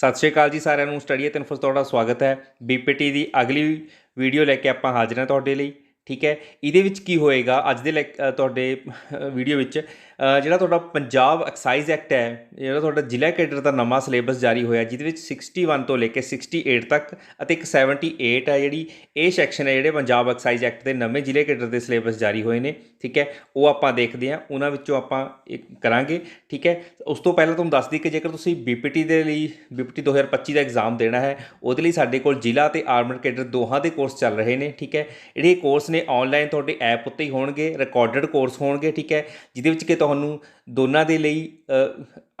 ਸਤਿ ਸ਼੍ਰੀ ਅਕਾਲ ਜੀ ਸਾਰਿਆਂ ਨੂੰ। ਸਟੱਡੀ ਅਤੇ ਇਨਫੋਸ ਤੁਹਾਡਾ ਸਵਾਗਤ ਹੈ। ਬੀਪੀਟੀ ਦੀ ਅਗਲੀ ਵੀਡੀਓ ਲੈ ਕੇ ਆਪਾਂ ਹਾਜ਼ਰ ਹਾਂ ਤੁਹਾਡੇ ਲਈ, ਠੀਕ ਹੈ? ਇਹਦੇ ਵਿੱਚ ਕੀ ਹੋਏਗਾ? ਅੱਜ ਦੇ ਲੈਕ- ਤੁਹਾਡੇ ਵੀਡੀਓ ਵਿੱਚ ਜਿਹੜਾ ਤੁਹਾਡਾ ਪੰਜਾਬ ਐਕਸਾਈਜ਼ ਐਕਟ ਹੈ, ਜਿਹੜਾ ਤੁਹਾਡਾ ਜ਼ਿਲ੍ਹਾ ਕੇਡਰ ਦਾ ਨਵਾਂ ਸਿਲੇਬਸ ਜਾਰੀ ਹੋਇਆ, ਜਿਹਦੇ ਵਿੱਚ 61 ਤੋਂ ਲੈ ਕੇ 68 ਤੱਕ ਅਤੇ ਇੱਕ 78 ਹੈ ਜਿਹੜੀ, ਇਹ ਸੈਕਸ਼ਨ ਹੈ ਜਿਹੜੇ ਪੰਜਾਬ ਐਕਸਾਈਜ਼ ਐਕਟ ਦੇ ਨਵੇਂ ਜ਼ਿਲ੍ਹੇ ਕੇਡਰ ਦੇ ਸਿਲੇਬਸ ਜਾਰੀ ਹੋਏ ਨੇ, ਠੀਕ ਹੈ? ਉਹ ਆਪਾਂ ਦੇਖਦੇ ਹਾਂ, ਉਹਨਾਂ ਵਿੱਚੋਂ ਆਪਾਂ ਇੱਕ ਕਰਾਂਗੇ, ਠੀਕ ਹੈ? ਉਸ ਤੋਂ ਪਹਿਲਾਂ ਤੁਹਾਨੂੰ ਦੱਸ ਦਈਏ ਕਿ ਜੇਕਰ ਤੁਸੀਂ ਬੀਪੀਟੀ ਦੇ ਲਈ ਬੀਪੀਟੀ 2025 ਦਾ ਐਗਜ਼ਾਮ ਦੇਣਾ ਹੈ, ਉਹਦੇ ਲਈ ਸਾਡੇ ਕੋਲ ਜ਼ਿਲ੍ਹਾ ਤੇ ਆਰਮਡ ਕੇਡਰ ਦੋਹਾਂ ਦੇ ਕੋਰਸ ਚੱਲ ਰਹੇ ਨੇ, ਠੀਕ ਹੈ? ਜਿਹੜੇ ਕੋਰਸ ਨੇ ਆਨਲਾਈਨ ਤੁਹਾਡੇ ਐਪ ਉੱਤੇ ਹੀ ਹੋਣਗੇ ਰਿਕਾਰਡਡ ਕੋਰਸ ਹੋਣਗੇ, ਠੀਕ ਹੈ? ਜਿਹਦੇ ਵਿੱਚ ਕਿ ਤੁਹਾਨੂੰ ਦੋਨਾਂ ਦੇ ਲਈ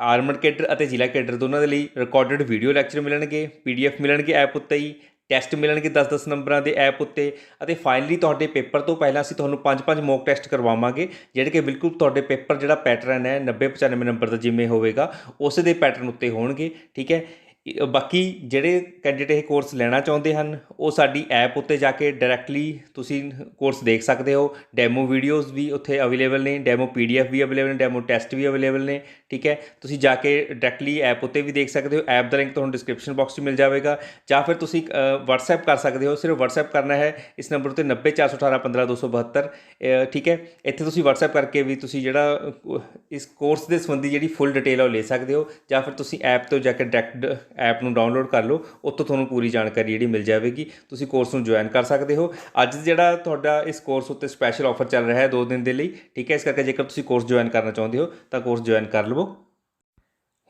ਆਰਮਡ ਕੇਡਰ ਅਤੇ ਜ਼ਿਲ੍ਹਾ ਕੇਡਰ ਦੋਨਾਂ ਦੇ ਲਈ ਰਿਕਾਰਡਡ ਵੀਡੀਓ ਲੈਕਚਰ ਮਿਲਣਗੇ ਪੀਡੀਐਫ ਮਿਲਣਗੇ ਐਪ ਉੱਤੇ ਹੀ ਟੈਸਟ ਮਿਲਣਗੇ 10-10 ਨੰਬਰਾਂ ਦੇ ਐਪ ਉੱਤੇ ਅਤੇ ਫਾਈਨਲੀ ਤੁਹਾਡੇ ਪੇਪਰ ਤੋਂ ਪਹਿਲਾਂ ਅਸੀਂ ਤੁਹਾਨੂੰ 5-5 ਮੌਕ ਟੈਸਟ ਕਰਵਾਵਾਂਗੇ, ਜਿਹੜੇ ਕਿ ਬਿਲਕੁਲ ਤੁਹਾਡੇ ਪੇਪਰ ਜਿਹੜਾ ਪੈਟਰਨ ਹੈ 90-95 ਨੰਬਰ ਦਾ ਜਿਵੇਂ ਹੋਵੇਗਾ, ਉਸੇ ਦੇ ਪੈਟਰਨ ਉੱਤੇ ਹੋਣਗੇ, ਠੀਕ ਹੈ? ਬਾਕੀ ਜਿਹੜੇ ਕੈਂਡੀਡੇਟ ਇਹ ਕੋਰਸ ਲੈਣਾ ਚਾਹੁੰਦੇ ਹਨ ਉਹ ਸਾਡੀ ਐਪ ਉੱਤੇ ਜਾ ਕੇ ਡਾਇਰੈਕਟਲੀ ਤੁਸੀਂ ਕੋਰਸ ਦੇਖ ਸਕਦੇ ਹੋ। ਡੈਮੋ ਵੀਡੀਓਜ਼ ਵੀ ਉੱਥੇ ਅਵੇਲੇਬਲ ਨੇ ਡੈਮੋ ਪੀਡੀਐਫ ਵੀ ਅਵੇਲੇਬਲ ਨੇ ਡੈਮੋ ਟੈਸਟ ਵੀ ਅਵੇਲੇਬਲ ਨੇ ਠੀਕ ਹੈ? ਤੁਸੀਂ ਜਾ ਕੇ ਡਾਇਰੈਕਟਲੀ ਐਪ ਉੱਤੇ ਵੀ ਦੇਖ ਸਕਦੇ ਹੋ। ਐਪ ਦਾ ਲਿੰਕ ਤੁਹਾਨੂੰ ਡਿਸਕ੍ਰਿਪਸ਼ਨ ਬਾਕਸ 'ਚ ਮਿਲ ਜਾਵੇਗਾ। ਜਾਂ ਫਿਰ ਤੁਸੀਂ WhatsApp ਕਰ ਸਕਦੇ ਹੋ। ਸਿਰਫ WhatsApp ਕਰਨਾ ਹੈ। ਇਸ ਨੰਬਰ ਉੱਤੇ 9041815272 ਅ, ਠੀਕ ਹੈ? ਇੱਥੇ ਤੁਸੀਂ WhatsApp ਕਰਕੇ ਵੀ ਤੁਸੀਂ ਜਿਹੜਾ ਇਸ ਕੋਰਸ ਦੇ ਸੰਬੰਧੀ ਜਿਹੜੀ ਫੁੱਲ ਡਿਟੇਲ ਆ ਉਹ ਲੈ ਸਕਦੇ ਹੋ। ਜਾਂ ਫਿਰ ਤੁਸੀਂ ਐਪ ਤੋਂ ਜਾ ਕੇ ਡਾਇਰੈਕਟ ਐਪ ਨੂੰ ਡਾਊਨਲੋਡ ਕਰ ਲਓ, ਉੱਥੋਂ ਤੁਹਾਨੂੰ ਪੂਰੀ ਜਾਣਕਾਰੀ ਜਿਹੜੀ ਮਿਲ ਜਾਵੇਗੀ। ਤੁਸੀਂ ਕੋਰਸ ਨੂੰ ਜੁਆਇਨ ਕਰ ਸਕਦੇ ਹੋ। ਅੱਜ ਜਿਹੜਾ ਤੁਹਾਡਾ ਇਸ ਕੋਰਸ ਉੱਤੇ ਸਪੈਸ਼ਲ ਆਫਰ ਚੱਲ ਰਿਹਾ ਹੈ 2 ਦਿਨ ਦੇ ਲਈ, ਠੀਕ ਹੈ, ਇਸ ਕਰਕੇ ਜੇਕਰ ਤੁਸੀਂ ਕੋਰਸ ਜੁਆਇਨ ਕਰਨਾ ਚਾਹੁੰਦੇ ਹੋ, ਤਾਂ ਕੋਰਸ ਜੁਆਇਨ ਕਰ ਲਵੋ।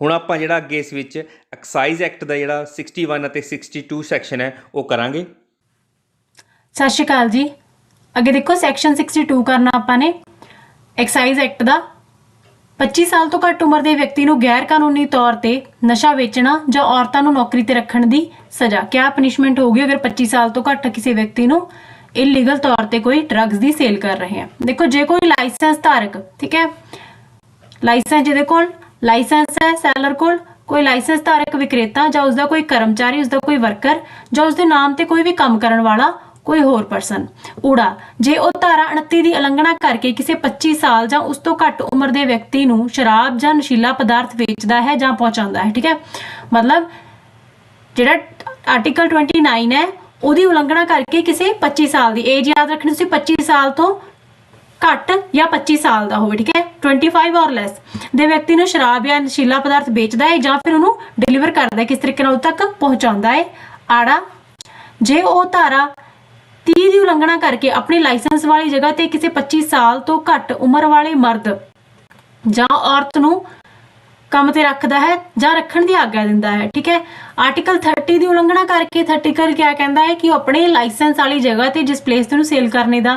ਹੁਣ ਆਪਾਂ ਜਿਹੜਾ ਅੱਗੇ ਇਸ ਵਿੱਚ ਐਕਸਾਈਜ਼ ਐਕਟ ਦਾ ਜਿਹੜਾ 61 ਅਤੇ 62 ਸੈਕਸ਼ਨ ਹੈ, ਉਹ ਕਰਾਂਗੇ। ਸਤਿ ਸ਼੍ਰੀ ਅਕਾਲ ਜੀ। ਅੱਗੇ ਦੇਖੋ ਸੈਕਸ਼ਨ 62 ਕਰਨਾ ਆਪਾਂ ਨੇ। ਐਕਸਾਈਜ਼ ਐਕਟ ਦਾ 25 ਸਾਲ ਤੋਂ ਘੱਟ ਉਮਰ ਦੇ ਵਿਅਕਤੀ ਨੂੰ ਗੈਰ ਕਾਨੂੰਨੀ ਤੌਰ ਤੇ ਨਸ਼ਾ ਵੇਚਣਾ ਜਾਂ ਔਰਤਾਂ ਨੂੰ ਨੌਕਰੀ ਤੇ ਰੱਖਣ ਦੀ ਸਜ਼ਾ। ਕਿਆ ਪਨਿਸ਼ਮੈਂਟ ਹੋਊਗੀ ਅਗਰ 25 ਸਾਲ ਤੋਂ ਘੱਟ ਕਿਸੇ ਵਿਅਕਤੀ ਨੂੰ ਇਲੀਗਲ ਤੌਰ ਤੇ ਕੋਈ ਡਰੱਗਸ ਦੀ ਸੇਲ ਕਰ ਰਹੇ ਆ? ਦੇਖੋ, ਜੇ ਕੋਈ ਲਾਇਸੈਂਸ ਧਾਰਕ, ਠੀਕ ਹੈ? ਲਾਇਸੈਂਸ ਜਿਹਦੇ ਕੋਲ ਲਾਇਸੈਂਸ ਹੈ ਸੈਲਰ ਕੋਲ, ਕੋਈ ਲਾਇਸੈਂਸ ਧਾਰਕ ਵਿਕਰੇਤਾ ਜਾਂ ਉਸਦਾ ਕੋਈ ਕਰਮਚਾਰੀ, ਉਸਦਾ ਕੋਈ ਵਰਕਰ ਜਾਂ ਉਸਦੇ ਨਾਮ ਤੇ ਕੋਈ ਵੀ ਕੰਮ ਕਰਨ ਵਾਲਾ ਕੋਈ ਹੋਰ ਪਰਸਨ ਊੜਾ, ਜੇ ਉਹ ਧਾਰਾ 29 ਦੀ ਉਲੰਘਣਾ ਕਰਕੇ ਕਿਸੇ 25 ਸਾਲ ਜਾਂ ਉਸ ਤੋਂ ਘੱਟ ਉਮਰ ਦੇ ਵਿਅਕਤੀ ਨੂੰ ਸ਼ਰਾਬ ਜਾਂ ਨਸ਼ੀਲਾ ਪਦਾਰਥ ਵੇਚਦਾ ਹੈ ਜਾਂ ਪਹੁੰਚਾਉਂਦਾ ਹੈ, ਠੀਕ ਹੈ? ਮਤਲਬ ਜਿਹੜਾ ਆਰਟੀਕਲ 29 ਹੈ, ਉਹਦੀ ਉਲੰਘਣਾ ਕਰਕੇ ਕਿਸੇ 25 ਸਾਲ ਦੀ ਏਜ ਯਾਦ ਰੱਖਣੀ ਤੁਸੀਂ 25 ਸਾਲ ਤੋਂ ਘੱਟ ਜਾਂ 25 ਸਾਲ ਦਾ ਹੋਵੇ, ਠੀਕ ਹੈ? 25 ਔਰ ਲੈਸ ਦੇ ਵਿਅਕਤੀ ਨੂੰ ਸ਼ਰਾਬ ਜਾਂ ਨਸ਼ੀਲਾ ਪਦਾਰਥ ਵੇਚਦਾ ਹੈ ਜਾਂ ਫਿਰ ਉਹਨੂੰ ਡਿਲੀਵਰ ਕਰਦਾ ਹੈ, ਕਿਸ ਤਰੀਕੇ ਨਾਲ ਉਹ ਤੱਕ ਪਹੁੰਚਾਉਂਦਾ ਹੈ? ਆੜਾ, ਜੇ ਉਹ ਧਾਰਾ ਦੀ ਉਲੰਘਣਾ ਕਰਕੇ ਆਪਣੀ ਲਾਇਸੈਂਸ ਵਾਲੀ ਜਗ੍ਹਾ ਤੇ ਕਿਸੇ 25 ਸਾਲ ਤੋਂ ਘੱਟ ਉਮਰ ਵਾਲੇ ਮਰਦ ਜਾਂ ਔਰਤ ਨੂੰ ਕੰਮ ਤੇ ਰੱਖਦਾ ਹੈ ਜਾਂ ਰੱਖਣ ਦੀ ਆਗਿਆ ਦਿੰਦਾ ਹੈ, ਠੀਕ ਹੈ? ਆਰਟੀਕਲ 30 ਦੀ ਉਲੰਘਣਾ ਕਰਕੇ 30 ਕਰ ਕਿਆ ਕਹਿੰਦਾ ਹੈ ਕਿ ਉਹ ਆਪਣੇ ਲਾਇਸੈਂਸ ਵਾਲੀ ਜਗ੍ਹਾ ਤੇ ਜਿਸ ਪਲੇਸ ਤੇ ਉਹਨੂੰ ਸੇਲ ਕਰਨੇ ਦਾ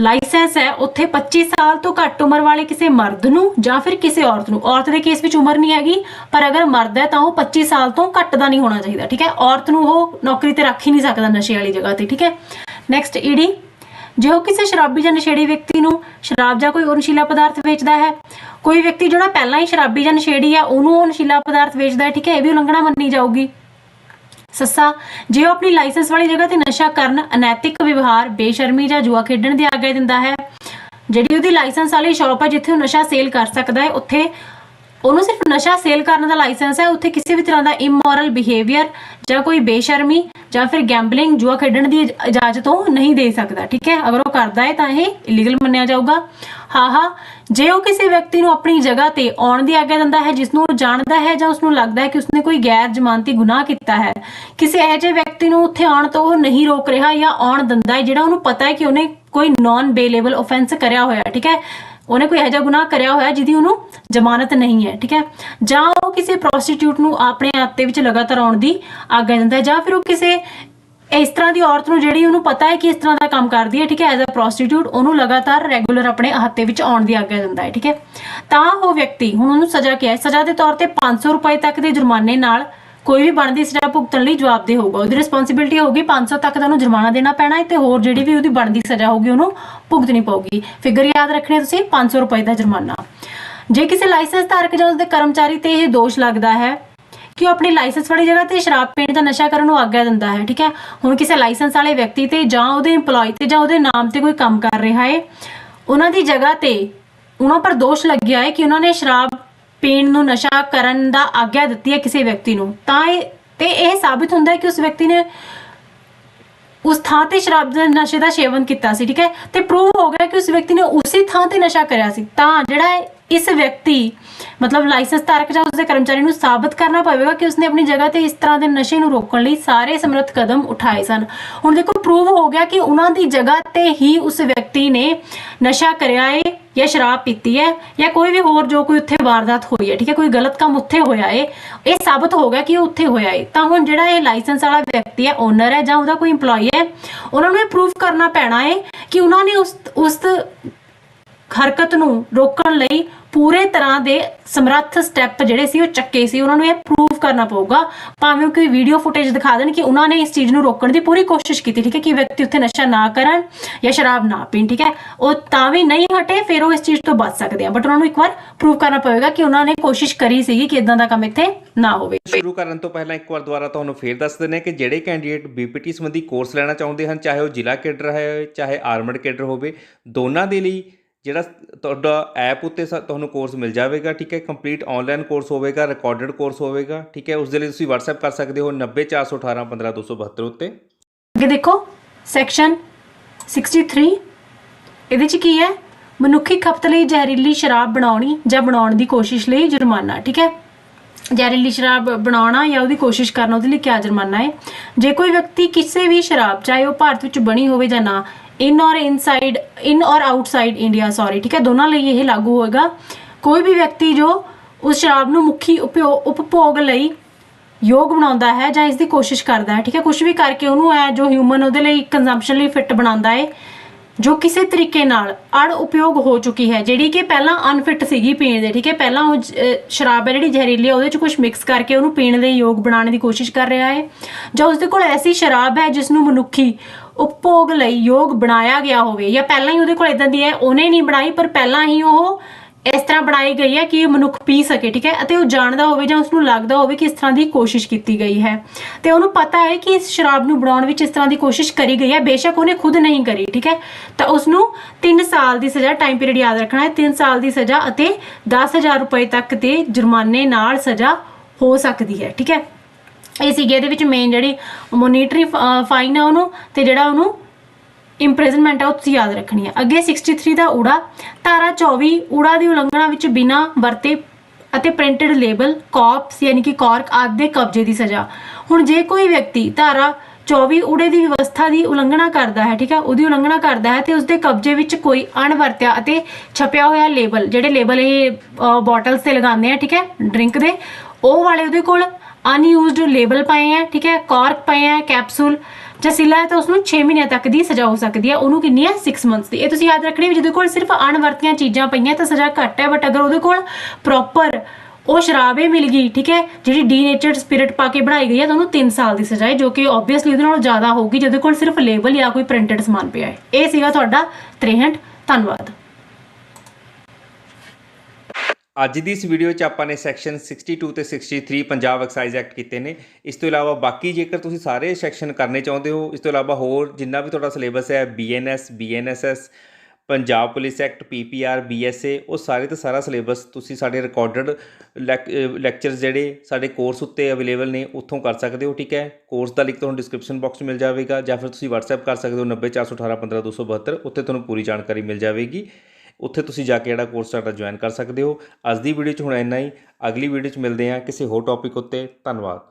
ਲਾਇਸੈਂਸ ਹੈ, ਉੱਥੇ 25 ਸਾਲ ਤੋਂ ਘੱਟ ਉਮਰ ਵਾਲੇ ਕਿਸੇ ਮਰਦ ਨੂੰ ਜਾਂ ਫਿਰ ਕਿਸੇ ਔਰਤ ਨੂੰ, ਔਰਤ ਦੇ ਕੇਸ ਵਿੱਚ ਉਮਰ ਨਹੀਂ ਹੈਗੀ, ਪਰ ਅਗਰ ਮਰਦ ਹੈ ਤਾਂ ਉਹ 25 ਸਾਲ ਤੋਂ ਘੱਟ ਦਾ ਨਹੀਂ ਹੋਣਾ ਚਾਹੀਦਾ, ਠੀਕ ਹੈ? ਔਰਤ ਨੂੰ ਉਹ ਨੌਕਰੀ ਤੇ ਰੱਖ ਹੀ ਨਹੀਂ ਸਕਦਾ ਨਸ਼ੇ ਵਾਲੀ ਜਗ੍ਹਾ ਤੇ, ਠੀਕ ਹੈ? ਨੈਕਸਟ ਈਡੀ ਜੇ ਉਹ ਕਿਸੇ ਸ਼ਰਾਬੀ ਜਾਂ ਨਸ਼ੇੜੀ ਵਿਅਕਤੀ ਨੂੰ ਸ਼ਰਾਬ ਜਾਂ ਕੋਈ ਹੋਰ ਨਸ਼ੀਲਾ ਪਦਾਰਥ ਵੇਚਦਾ ਹੈ, ਕੋਈ ਵਿਅਕਤੀ ਜਿਹੜਾ ਪਹਿਲਾਂ ਹੀ ਸ਼ਰਾਬੀ ਜਾਂ ਨਸ਼ੇੜੀ ਹੈ ਉਹਨੂੰ ਉਹ ਨਸ਼ੀਲਾ ਪਦਾਰਥ ਵੇਚਦਾ ਹੈ, ਠੀਕ ਹੈ, ਇਹ ਵੀ ਉਲੰਘਣਾ ਮੰਨੀ ਜਾਊਗੀ। ਸੱਸਾ, ਜੇ ਉਹ ਆਪਣੀ ਲਾਇਸੈਂਸ ਵਾਲੀ ਜਗ੍ਹਾ ਤੇ ਨਸ਼ਾ ਕਰਨ, ਅਨੈਤਿਕ ਵਿਵਹਾਰ, ਬੇਸ਼ਰਮੀ ਜਾਂ ਜੂਆ ਖੇਡਣ ਦੀ ਆਗਿਆ ਦਿੰਦਾ ਹੈ, ਜਿਹੜੀ ਉਹਦੀ ਲਾਇਸੈਂਸ ਵਾਲੀ ਸ਼ਾਪ ਹੈ ਜਿੱਥੇ ਉਹ ਨਸ਼ਾ ਸੇਲ ਕਰ ਸਕਦਾ ਹੈ, ਉੱਥੇ ਉਹਨੂੰ ਸਿਰਫ ਨਸ਼ਾ ਸੇਲ ਕਰਨ ਦਾ ਲਾਇਸੈਂਸ ਹੈ, ਉੱਥੇ ਕਿਸੇ ਵੀ ਤਰ੍ਹਾਂ ਦਾ ਇਮੋਰਲ ਬਿਹੇਵੀਅਰ ਜਾਂ ਕੋਈ ਬੇਸ਼ਰਮੀ ਜਾਂ ਫਿਰ ਗੈਂਬਲਿੰਗ ਜੂਆ ਖੇਡਣ ਦੀ ਇਜਾਜ਼ਤ ਉਹ ਨਹੀਂ ਦੇ ਸਕਦਾ, ਠੀਕ ਹੈ? ਅਗਰ ਉਹ ਕਰਦਾ ਹੈ ਤਾਂ ਇਹ ਇਲੀਗਲ ਮੰਨਿਆ ਜਾਊਗਾ। ਹਾਂ ਹਾਂ ਜੇ ਉਹ ਕਿਸੇ ਵਿਅਕਤੀ ਨੂੰ ਆਪਣੀ ਜਗ੍ਹਾ ਤੇ ਆਉਣ ਦੀ ਆਗਿਆ ਦਿੰਦਾ ਹੈ ਜਿਸ ਨੂੰ ਉਹ ਜਾਣਦਾ ਹੈ ਜਾਂ ਉਸ ਨੂੰ ਲੱਗਦਾ ਹੈ ਕਿ ਉਸਨੇ ਕੋਈ ਗੈਰ ਜ਼ਮਾਨਤੀ ਗੁਨਾਹ ਕੀਤਾ ਹੈ, ਕਿਸੇ ਇਹੋ ਵਿਅਕਤੀ ਨੂੰ ਉੱਥੇ ਆਉਣ ਤੋਂ ਉਹ ਨਹੀਂ ਰੋਕ ਰਿਹਾ ਜਾਂ ਆਉਣ ਦਿੰਦਾ ਹੈ, ਜਿਹੜਾ ਉਹਨੂੰ ਪਤਾ ਹੈ ਕਿ ਉਹਨੇ ਕੋਈ ਨਾਨ ਬੇਲੇਬਲ ਆਫੈਂਸ ਕਰਿਆ ਹੋਇਆ, ਠੀਕ ਹੈ? ਉਹਨੇ ਕੋਈ ਇਹੋ ਗੁਨਾਹ ਕਰਿਆ ਹੋਇਆ ਜਿਹਦੀ ਉਹਨੂੰ ਜ਼ਮਾਨਤ ਨਹੀਂ ਹੈ, ਠੀਕ ਹੈ? ਜਾਂ ਉਹ ਕਿਸੇ ਪ੍ਰੋਸਟੀਟਿਊਟ ਨੂੰ ਆਪਣੇ ਹੱਥੇ ਵਿੱਚ ਲਗਾਤਾਰ ਆਉਣ ਦੀ ਆਗਿਆ ਦਿੰਦਾ ਹੈ, ਜਾਂ ਫਿਰ ਉਹ ਕਿਸੇ ਇਸ ਤਰ੍ਹਾਂ ਦੀ ਔਰਤ ਨੂੰ ਜਿਹੜੀ ਉਹਨੂੰ ਪਤਾ ਹੈ ਕਿ ਇਸ ਤਰ੍ਹਾਂ ਦਾ ਕੰਮ ਕਰਦੀ ਹੈ, ਠੀਕ ਹੈ? ਐਜ਼ ਅ ਪ੍ਰੋਸਟੀਟਿਊਟ ਉਹਨੂੰ ਲਗਾਤਾਰ ਰੈਗੂਲਰ ਆਪਣੇ ਹੱਥੇ ਵਿੱਚ ਆਉਣ ਦੀ ਆਗਿਆ ਦਿੰਦਾ ਹੈ, ਠੀਕ ਹੈ? ਤਾਂ ਉਹ ਵਿਅਕਤੀ, ਹੁਣ ਉਹਨੂੰ ਸਜ਼ਾ ਕਿਹਾ ਹੈ, ਸਜ਼ਾ ਦੇ ਤੌਰ ਤੇ 500 ਰੁਪਏ ਤੱਕ ਦੇ ਜੁਰਮਾਨੇ ਨਾਲ ਕੋਈ ਵੀ ਬਣਦੀ ਸਜ਼ਾ ਭੁਗਤਣ ਲਈ ਜਵਾਬਦੇਹ ਹੋਊਗਾ। ਉਹਦੀ ਰਿਸਪੌਂਸਿਬਿਲਟੀ ਹੋਊਗੀ 500 ਤੱਕ ਦਾ ਜੁਰਮਾਨਾ ਦੇਣਾ ਪੈਣਾ ਹੈ ਤੇ ਹੋਰ ਜਿਹੜੀ ਵੀ ਉਹਦੀ ਬਣਦੀ ਸਜ਼ਾ ਹੋਊਗੀ ਉਹਨੂੰ ਭੁਗਤਣੀ ਪਊਗੀ। ਫਿਗਰ ਯਾਦ ਰੱਖਣੀ ਤੁਸੀਂ 500 ਰੁਪਏ ਦਾ ਜੁਰਮਾਨਾ। ਜੇ ਕਿਸੇ ਲਾਇਸੈਂਸ ਧਾਰਕ ਜਾਂ ਉਸਦੇ ਕਰਮਚਾਰੀ ਤੇ ਇਹ ਦੋਸ਼ ਲੱਗਦਾ ਹੈ ਕਿ ਉਹ ਆਪਣੀ ਲਾਇਸੈਂਸ ਵਾਲੀ ਜਗ੍ਹਾ ਤੇ ਸ਼ਰਾਬ ਪੀਣ ਦਾ ਨਸ਼ਾ ਕਰਨ ਨੂੰ ਆਗਿਆ ਦਿੰਦਾ ਹੈ, ਠੀਕ ਹੈ? ਹੁਣ ਕਿਸੇ ਲਾਇਸੈਂਸ ਵਾਲੇ ਵਿਅਕਤੀ ਤੇ ਜਾਂ ਉਹਦੇ EMPLOYE ਤੇ ਜਾਂ ਉਹਦੇ ਨਾਮ ਤੇ ਕੋਈ ਕੰਮ ਕਰ ਰਿਹਾ ਹੈ, ਉਹਨਾਂ ਦੀ ਜਗ੍ਹਾ ਤੇ ਉਹਨਾਂ ਪਰ ਦੋਸ਼ ਲੱਗਿਆ ਹੈ ਕਿ ਉਹਨਾਂ ਨੇ ਸ਼ਰਾਬ ਪੀਣ ਨੂੰ ਨਸ਼ਾ ਕਰਨ ਦਾ ਆਗਿਆ ਦਿੱਤੀ ਹੈ ਕਿਸੇ ਵਿਅਕਤੀ ਨੂੰ, ਤਾਂ ਇਹ, ਤੇ ਇਹ ਸਾਬਿਤ ਹੁੰਦਾ ਹੈ ਕਿ ਉਸ ਵਿਅਕਤੀ ਨੇ ਉਸ ਥਾਂ ਤੇ ਸ਼ਰਾਬ ਦੇ ਨਸ਼ੇ ਦਾ ਸੇਵਨ ਕੀਤਾ ਸੀ, ਠੀਕ ਹੈ? ਤੇ ਪ੍ਰੂਵ ਹੋ ਗਿਆ ਕਿ ਉਸ ਵਿਅਕਤੀ ਨੇ ਉਸੇ ਥਾਂ ਤੇ ਨਸ਼ਾ ਕਰਿਆ ਸੀ। ਤਾਂ ਜਿਹੜਾ ਇਸ ਵਿਅਕਤੀ, ਮਤਲਬ ਲਾਇਸੈਂਸ ਧਾਰਕ ਜਾਂ ਉਸਦੇ ਕਰਮਚਾਰੀ ਨੂੰ ਸਾਬਤ ਕਰਨਾ ਪਵੇਗਾ ਕਿ ਉਸਨੇ ਆਪਣੀ ਜਗ੍ਹਾ ਤੇ ਇਸ ਤਰ੍ਹਾਂ ਦੇ ਨਸ਼ੇ ਨੂੰ ਰੋਕਣ ਲਈ ਸਾਰੇ ਸਮਰੱਥ ਕਦਮ ਉਠਾਏ ਸਨ। ਹੁਣ ਦੇਖੋ ਪ੍ਰੂਵ ਹੋ ਗਿਆ ਕਿ ਉਹਨਾਂ ਦੀ ਜਗ੍ਹਾ ਤੇ ਹੀ ਉਸ ਵਿਅਕਤੀ ਨੇ ਨਸ਼ਾ ਕਰਿਆ ਏ ਜਾਂ ਸ਼ਰਾਬ ਪੀਤੀ ਹੈ ਜਾਂ ਕੋਈ ਵੀ ਹੋਰ ਜੋ ਕੋਈ ਉੱਥੇ ਵਾਰਦਾਤ ਹੋਈ ਹੈ, ਠੀਕ ਹੈ, ਕੋਈ ਗਲਤ ਕੰਮ ਉੱਥੇ ਹੋਇਆ ਹੈ ਇਹ ਸਾਬਤ ਹੋ ਗਿਆ ਕਿ ਉਹ ਉੱਥੇ ਹੋਇਆ ਹੈ ਤਾਂ ਹੁਣ ਜਿਹੜਾ ਇਹ ਲਾਇਸੈਂਸ ਵਾਲਾ ਵਿਅਕਤੀ ਹੈ ਓਨਰ ਹੈ ਜਾਂ ਉਹਦਾ ਕੋਈ EMPLOYE ਹੈ, ਉਹਨਾਂ ਨੂੰ ਇਹ ਪ੍ਰੂਫ ਕਰਨਾ ਪੈਣਾ ਹੈ ਕਿ ਉਹਨਾਂ ਨੇ ਉਸ ਉਸ ਹਰਕਤ ਨੂੰ ਰੋਕਣ ਲਈ ਪੂਰੇ ਤਰ੍ਹਾਂ ਦੇ ਸਮਰੱਥ ਸਟੈਪ ਜਿਹੜੇ ਸੀ, ਉਹ ਚੱਕੇ ਸੀ। ਉਹਨਾਂ ਨੂੰ ਇਹ ਪ੍ਰੂਫ ਕਰਨਾ ਪਊਗਾ। ਭਾਵੇਂ ਕੋਈ ਵੀਡੀਓ ਫੁਟੇਜ ਦਿਖਾ ਦੇਣ ਕਿ ਉਹਨਾਂ ਨੇ ਇਸ ਚੀਜ਼ ਨੂੰ ਰੋਕਣ ਦੀ ਪੂਰੀ ਕੋਸ਼ਿਸ਼ ਕੀਤੀ, ਠੀਕ ਹੈ, ਕਿ ਵਿਅਕਤੀ ਉੱਥੇ ਨਸ਼ਾ ਨਾ ਕਰਨ ਜਾਂ ਸ਼ਰਾਬ ਨਾ ਪੀਣ, ਠੀਕ ਹੈ। ਉਹ ਤਾਂ ਵੀ ਨਹੀਂ ਹਟੇ, ਫਿਰ ਉਹ ਇਸ ਚੀਜ਼ ਤੋਂ ਬਚ ਸਕਦੇ ਆ। ਬਟ ਉਹਨਾਂ ਨੂੰ ਇੱਕ ਵਾਰ ਪ੍ਰੂਫ ਕਰਨਾ ਪਵੇਗਾ ਕਿ ਉਹਨਾਂ ਨੇ ਕੋਸ਼ਿਸ਼ ਕਰੀ ਸੀਗੀ ਕਿ ਇਦਾਂ ਦਾ ਕੰਮ ਇੱਥੇ ਨਾ ਹੋਵੇ। ਸ਼ੁਰੂ ਕਰਨ ਤੋਂ ਪਹਿਲਾਂ ਇੱਕ ਵਾਰ ਦੁਬਾਰਾ ਤੁਹਾਨੂੰ ਫੇਰ ਦੱਸ ਦਿੰਦੇ ਹਾਂ ਕਿ ਜਿਹੜੇ ਕੈਂਡੀਡੇਟ ਬੀਪੀਟੀ ਸੰਬੰਧੀ ਕੋਰਸ ਲੈਣਾ ਚਾਹੁੰਦੇ ਹਨ, ਚਾਹੇ ਉਹ ਜ਼ਿਲ੍ਹਾ ਕੇਡਰ ਹੈ, ਚਾਹੇ ਆਰਮਡ ਕੇਡਰ ਹੋਵੇ, ਦੋਨਾਂ ਦੇ ਲਈ ਜਿਹੜਾ ਤੁਹਾਡਾ ਐਪ ਉੱਤੇ ਤੁਹਾਨੂੰ ਕੋਰਸ ਮਿਲ ਜਾਵੇਗਾ, ਠੀਕ ਹੈ? ਕੰਪਲੀਟ ਆਨਲਾਈਨ ਕੋਰਸ ਹੋਵੇਗਾ ਰਿਕਾਰਡਡ ਕੋਰਸ ਹੋਵੇਗਾ, ਠੀਕ ਹੈ? ਉਸ ਦੇ ਲਈ ਤੁਸੀਂ WhatsApp ਕਰ ਸਕਦੇ ਹੋ 90418 15272 ਉੱਤੇ। ਅੱਗੇ ਦੇਖੋ ਸੈਕਸ਼ਨ 63 ਇਹਦੇ ਚ ਕੀ ਹੈ? ਮਨੁੱਖੀ ਖਪਤ ਲਈ ਜ਼ਹਿਰੀਲੀ ਸ਼ਰਾਬ ਬਣਾਉਣੀ ਜਾਂ ਬਣਾਉਣ ਦੀ ਕੋਸ਼ਿਸ਼ ਲਈ ਜੁਰਮਾਨਾ, ਠੀਕ ਹੈ? ਜ਼ਹਿਰੀਲੀ ਸ਼ਰਾਬ ਬਣਾਉਣਾ ਜਾਂ ਉਹਦੀ ਕੋਸ਼ਿਸ਼ ਕਰਨਾ, ਉਹਦੇ ਲਈ ਕਿਆ ਜੁਰਮਾਨਾ ਹੈ? ਜੇ ਕੋਈ ਵਿਅਕਤੀ ਕਿਸੇ ਵੀ ਸ਼ਰਾਬ, ਚਾਹੇ ਉਹ ਭਾਰਤ ਵਿੱਚ ਬਣੀ ਹੋਵੇ ਜਾਂ ਨਾ ਇਨ ਔਰ ਇਨਸਾਈਡ ਇਨ ਔਰ ਆਊਟਸਾਈਡ ਇੰਡੀਆ ਸੌਰੀ ਠੀਕ ਹੈ ਦੋਨਾਂ ਲਈ ਇਹ ਲਾਗੂ ਹੋਏਗਾ ਕੋਈ ਵੀ ਵਿਅਕਤੀ ਜੋ ਉਸ ਸ਼ਰਾਬ ਨੂੰ ਮੁੱਖੀ ਉਪਯੋ- ਉਪਭੋਗ ਲਈ ਯੋਗ ਬਣਾਉਂਦਾ ਹੈ ਜਾਂ ਇਸ ਦੀ ਕੋਸ਼ਿਸ਼ ਕਰਦਾ ਹੈ ਠੀਕ ਹੈ ਕੁਝ ਵੀ ਕਰਕੇ ਉਹਨੂੰ ਹੈ ਜੋ ਹਿਊਮਨ ਉਹਦੇ ਲਈ ਕੰਜ਼ੰਪਸ਼ਨ ਲਈ ਫਿੱਟ ਬਣਾਉਂਦਾ ਹੈ ਜੋ ਕਿਸੇ ਤਰੀਕੇ ਨਾਲ ਅੜ ਉਪਯੋਗ ਹੋ ਚੁੱਕੀ ਹੈ ਜਿਹੜੀ ਕਿ ਪਹਿਲਾਂ ਅਨਫਿਟ ਸੀਗੀ ਪੀਣ ਦੇ ਠੀਕ ਹੈ ਪਹਿਲਾਂ ਉਹ ਸ਼ਰਾਬ ਹੈ ਜਿਹੜੀ ਜ਼ਹਿਰੀਲੀ ਹੈ ਉਹਦੇ ਚ ਕੁਝ ਮਿਕਸ ਕਰਕੇ ਉਹਨੂੰ ਪੀਣ ਦੇ ਯੋਗ ਬਣਾਉਣ ਦੀ ਕੋਸ਼ਿਸ਼ ਕਰ ਰਿਹਾ ਹੈ ਜਾਂ ਉਸਦੇ ਕੋਲ ਐਸੀ ਸ਼ਰਾਬ ਹੈ ਜਿਸ ਨੂੰ ਮਨੁੱਖੀ ਉਪਭੋਗ ਲਈ ਯੋਗ ਬਣਾਇਆ ਗਿਆ ਹੋਵੇ ਜਾਂ ਪਹਿਲਾਂ ਹੀ ਉਹਦੇ ਕੋਲ ਇਦਾਂ ਦੀ ਹੈ, ਉਹਨੇ ਨਹੀਂ ਬਣਾਈ, ਪਰ ਪਹਿਲਾਂ ਹੀ ਉਹ ਇਸ ਤਰ੍ਹਾਂ ਬਣਾਈ ਗਈ ਹੈ ਕਿ ਮਨੁੱਖ ਪੀ ਸਕੇ, ਠੀਕ ਹੈ? ਅਤੇ ਉਹ ਜਾਣਦਾ ਹੋਵੇ ਜਾਂ ਉਸ ਨੂੰ ਲੱਗਦਾ ਹੋਵੇ ਕਿ ਇਸ ਤਰ੍ਹਾਂ ਦੀ ਕੋਸ਼ਿਸ਼ ਕੀਤੀ ਗਈ ਹੈ। ਤੇ ਉਹਨੂੰ ਪਤਾ ਹੈ ਕਿ ਇਸ ਸ਼ਰਾਬ ਨੂੰ ਬਣਾਉਣ ਵਿੱਚ ਇਸ ਤਰ੍ਹਾਂ ਦੀ ਕੋਸ਼ਿਸ਼ ਕਰੀ ਗਈ ਹੈ। ਬੇਸ਼ੱਕ ਉਹਨੇ ਖੁਦ ਨਹੀਂ ਕਰੀ, ਠੀਕ ਹੈ? ਤਾਂ ਉਸ ਨੂੰ 3 ਸਾਲ ਦੀ ਸਜ਼ਾ ਟਾਈਮ ਪੀਰੀਅਡ ਯਾਦ ਰੱਖਣਾ ਹੈ 3 ਸਾਲ ਦੀ ਸਜ਼ਾ ਅਤੇ 10000 ਰੁਪਏ ਤੱਕ ਦੇ ਜੁਰਮਾਨੇ ਨਾਲ ਸਜ਼ਾ ਹੋ ਸਕਦੀ ਹੈ, ਠੀਕ ਹੈ? ਇਹ ਸੀਗੇ ਇਹਦੇ ਵਿੱਚ ਮੇਨ ਜਿਹੜੀ ਮੋਨੀਟਰੀ ਫਾਈਨ ਆ ਉਹਨੂੰ ਤੇ ਜਿਹੜਾ ਉਹਨੂੰ ਇੰਪ੍ਰਿਜ਼ਨਮੈਂਟ ਆ ਉਹ ਤੁਸੀਂ ਯਾਦ ਰੱਖਣੀ ਹੈ ਅੱਗੇ 63 ਦਾ ਊੜਾ, ਧਾਰਾ 24 ਊੜਾ ਦੀ ਉਲੰਘਣਾ ਵਿੱਚ ਬਿਨਾ ਵਰਤੇ ਅਤੇ ਪ੍ਰਿੰਟਡ ਲੇਬਲ ਕਾਪਸ ਯਾਨੀ ਕਿ ਕਾਰਕ ਆਦਿ ਦੇ ਕਬਜ਼ੇ ਦੀ ਸਜ਼ਾ। ਹੁਣ ਜੇ ਕੋਈ ਵਿਅਕਤੀ ਧਾਰਾ 24 ਊੜੇ ਦੀ ਵਿਵਸਥਾ ਦੀ ਉਲੰਘਣਾ ਕਰਦਾ ਹੈ, ਠੀਕ ਹੈ ਉਹਦੀ ਉਲੰਘਣਾ ਕਰਦਾ ਹੈ ਤੇ ਉਸਦੇ ਕਬਜ਼ੇ ਵਿੱਚ ਕੋਈ ਅਣਵਰਤਿਆ ਅਤੇ ਛਪਿਆ ਹੋਇਆ ਲੇਬਲ ਜਿਹੜੇ ਲੇਬਲ ਇਹ ਬੋਟਲਸ ਤੇ ਲਗਾਉਂਦੇ ਆ, ਠੀਕ ਹੈ ਡਰਿੰਕ ਦੇ, ਉਹ ਵਾਲੇ ਉਹਦੇ ਕੋਲ ਅਨਯੂਜ਼ਡ ਲੇਬਲ ਪਏ ਆ, ਠੀਕ ਹੈ ਕਾਰਕ ਪਏ ਆ ਕੈਪਸੂਲ ਜਾਂ ਸਿਲਾ ਹੈ ਤਾਂ ਉਸ ਨੂੰ 6 ਮਹੀਨਿਆਂ ਤੱਕ ਦੀ ਸਜ਼ਾ ਹੋ ਸਕਦੀ ਹੈ, ਉਹਨੂੰ ਕਿੰਨੀ ਹੈ? 6 ਮੰਥਸ ਦੀ। ਇਹ ਤੁਸੀਂ ਯਾਦ ਰੱਖਣੀ ਵੀ ਜਿਹਦੇ ਕੋਲ ਸਿਰਫ ਅਣਵਰਤੀਆਂ ਚੀਜ਼ਾਂ ਪਈਆਂ, ਤਾਂ ਸਜ਼ਾ ਘੱਟ ਹੈ ਬਟ ਅਗਰ ਉਹਦੇ ਕੋਲ ਪ੍ਰੋਪਰ ਉਹ ਸ਼ਰਾਬ ਹੀ ਮਿਲ ਗਈ, ਠੀਕ ਹੈ, ਜਿਹੜੀ ਡੀਨੇਚਰਡ ਸਪਿਰਿਟ ਪਾ ਕੇ ਬਣਾਈ ਗਈ ਹੈ, ਤਾਂ ਉਹਨੂੰ 3 ਸਾਲ ਦੀ ਸਜ਼ਾ ਹੈ, ਜੋ ਕਿ ਆਬਵੀਅਸਲੀ ਉਹਦੇ ਨਾਲੋਂ ਜ਼ਿਆਦਾ ਹੋਊਗੀ ਜਿਹਦੇ ਕੋਲ ਸਿਰਫ ਲੇਬਲ ਜਾਂ ਕੋਈ ਪ੍ਰਿੰਟਡ ਸਮਾਨ ਪਿਆ ਹੈ। ਇਹ ਸੀਗਾ ਤੁਹਾਡਾ 63 ਧੰਨਵਾਦ। ਅੱਜ ਦੀ ਇਸ ਵੀਡੀਓ 'ਚ ਆਪਾਂ ਨੇ ਸੈਕਸ਼ਨ 62 ਤੇ 63 ਪੰਜਾਬ ਐਕਸਾਈਜ਼ ਐਕਟ ਕੀਤੇ ਨੇ। ਇਸ ਤੋਂ ਇਲਾਵਾ ਬਾਕੀ ਜੇਕਰ ਤੁਸੀਂ ਸਾਰੇ ਸੈਕਸ਼ਨ ਕਰਨੇ ਚਾਹੁੰਦੇ ਹੋ, ਇਸ ਤੋਂ ਇਲਾਵਾ ਹੋਰ ਜਿੰਨਾ ਵੀ ਤੁਹਾਡਾ ਸਿਲੇਬਸ ਹੈ BNS BNSS Punjab police act PPR BSA ਉਹ ਸਾਰੇ ਤੇ ਸਾਰਾ ਸਿਲੇਬਸ ਤੁਸੀਂ ਸਾਡੇ ਰਿਕਾਰਡਡ ਲੈਕਚਰਸ ਜਿਹੜੇ ਸਾਡੇ ਕੋਰਸ ਉੱਤੇ ਅਵੇਲੇਬਲ ਨੇ, ਉੱਥੋਂ ਕਰ ਸਕਦੇ ਹੋ, ਠੀਕ ਹੈ? ਕੋਰਸ ਦਾ ਲਿੰਕ ਤੁਹਾਨੂੰ ਡਿਸਕ੍ਰਿਪਸ਼ਨ ਬਾਕਸ 'ਚ ਮਿਲ ਜਾਵੇਗਾ ਜਾਂ ਫਿਰ ਤੁਸੀਂ WhatsApp ਕਰ ਸਕਦੇ ਹੋ 90418 15272 ਉੱਥੇ ਤੁਹਾਨੂੰ ਪੂਰੀ ਜਾਣਕਾਰੀ ਮਿਲ ਜਾਵੇਗੀ। ਉੱਥੇ ਤੁਸੀਂ ਜਾ ਕੇ ਜਿਹੜਾ ਕੋਰਸ ਸਾਡਾ ਜੁਆਇਨ ਕਰ ਸਕਦੇ ਹੋ। ਅੱਜ ਦੀ ਵੀਡੀਓ 'ਚ ਹੁਣ ਇੰਨਾ ਹੀ। ਅਗਲੀ ਵੀਡੀਓ 'ਚ ਮਿਲਦੇ ਹਾਂ ਕਿਸੇ ਹੋਰ ਟੌਪਿਕ ਉੱਤੇ। ਧੰਨਵਾਦ।